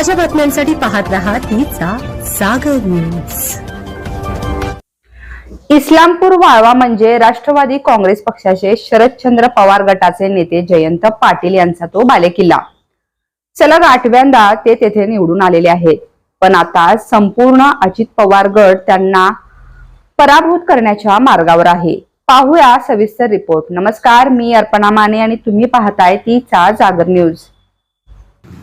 ताज्या बातम्यांसाठी पाहत रहा तिचा सागर न्यूज. इस्लामपूर वाळवा म्हणजे राष्ट्रवादी काँग्रेस पक्षाचे शरदचंद्र पवार गटाचे नेते जयंत पाटील यांचा तो बालेकिल्ला. सलग आठव्यांदा ते तेथे निवडून आलेले आहेत. पण आता संपूर्ण अजित पवार गट त्यांना पराभूत करण्याच्या मार्गावर आहे. पाहूया सविस्तर रिपोर्ट. नमस्कार मी अर्पणा माने आणि तुम्ही पाहताय तीचा जागर न्यूज.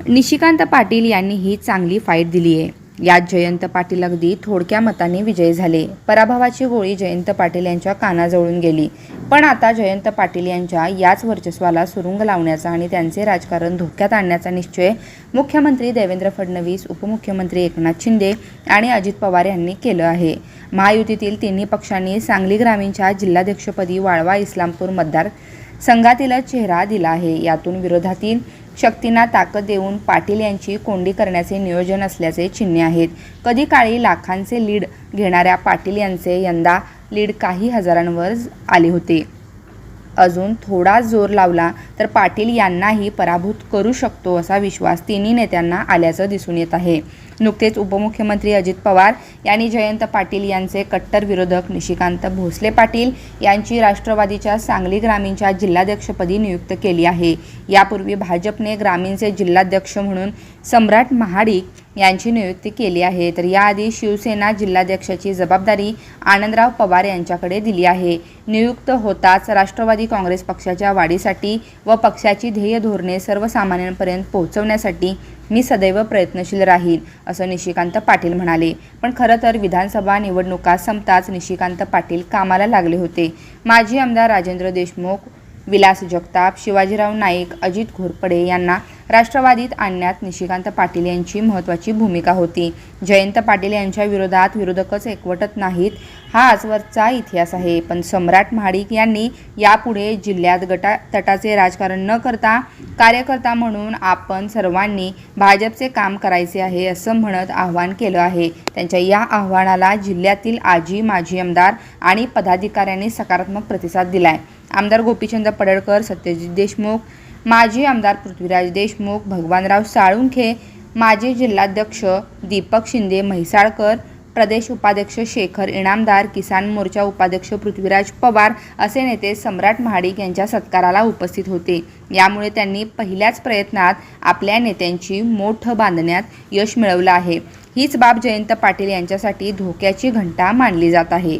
निशिकांत पाटील यांनी ही चांगली फाईट दिली आहे. यात जयंत पाटील अगदी थोडक्या मताने विजयी झाले. पराभवाची गोळी जयंत पाटील यांच्या कानाजवळून गेली. पण आता जयंत पाटील यांच्या याच वर्चस्वाला सुरुंग लावण्याचा आणि त्यांचे राजकारण धोक्यात आणण्याचा निश्चय मुख्यमंत्री देवेंद्र फडणवीस उपमुख्यमंत्री एकनाथ शिंदे आणि अजित पवार यांनी केलं आहे. महायुतीतील तिन्ही पक्षांनी सांगली ग्रामीणच्या जिल्हाध्यक्षपदी वाळवा इस्लामपूर मतदार संघातीलच चेहरा दिला आहे. यातून विरोधातील शक्तींना ताकद देऊन पाटील यांची कोंडी करण्याचे नियोजन असल्याचे चिन्हे आहेत. कधी काळी लाखांचे लीड घेणाऱ्या पाटील यांचे यंदा लीड काही हजारांवर आले होते. अजून थोडा जोर लावला तर पाटील यांनाही पराभूत करू शकतो असा विश्वास तिन्ही नेत्यांना आल्याचं दिसून येत आहे. नुकतेच उपमुख्यमंत्री अजित पवार यांनी जयंत पाटील यांचे कट्टर विरोधक निशिकांत भोसले पाटील यांची राष्ट्रवादीच्या सांगली ग्रामीणच्या जिल्हाध्यक्षपदी नियुक्त केली आहे. यापूर्वी भाजपने ग्रामीणचे जिल्हाध्यक्ष म्हणून सम्राट महाडिक यांची नियुक्ती केली आहे. तर याआधी शिवसेना जिल्हाध्यक्षाची जबाबदारी आनंदराव पवार यांच्याकडे दिली आहे. नियुक्त होताच राष्ट्रवादी काँग्रेस पक्षाच्या वाढीसाठी व पक्षाची ध्येय धोरणे सर्वसामान्यांपर्यंत पोहोचवण्यासाठी मी सदैव प्रयत्नशील राहीन असं निशिकांत पाटील म्हणाले. पण खरं तर विधानसभा निवडणुका संपताच निशिकांत पाटील कामाला लागले होते. माजी आमदार राजेंद्र देशमुख विलास जगताप शिवाजीराव नाईक अजित घोरपडे यांना राष्ट्रवादीत आणण्यात निशिकांत पाटील यांची महत्त्वाची भूमिका होती. जयंत पाटील यांच्या विरोधात विरोधकच एकवटत नाहीत हा आजवरचा इतिहास आहे. पण सम्राट महाडिक यांनी यापुढे जिल्ह्यात गटा तटाचे राजकारण न करता कार्यकर्ता म्हणून आपण सर्वांनी भाजपचे काम करायचे आहे असं म्हणत आव्हान केलं आहे. त्यांच्या या आव्हानाला जिल्ह्यातील आजी माजी आमदार आणि पदाधिकाऱ्यांनी सकारात्मक प्रतिसाद दिलाय. आमदार गोपीचंद पडळकर सत्यजित देशमुख माजी आमदार पृथ्वीराज देशमुख भगवानराव साळुंखे माजी जिल्हाध्यक्ष दीपक शिंदे म्हैसाळकर प्रदेश उपाध्यक्ष शेखर इनामदार किसान मोर्चा उपाध्यक्ष पृथ्वीराज पवार असे नेते सम्राट महाडिक यांच्या सत्काराला उपस्थित होते. यामुळे त्यांनी पहिल्याच प्रयत्नात आपल्या नेत्यांची मोठ बांधण्यात यश मिळवलं आहे. हीच बाब जयंत पाटील यांच्यासाठी धोक्याची घंटा मानली जात आहे.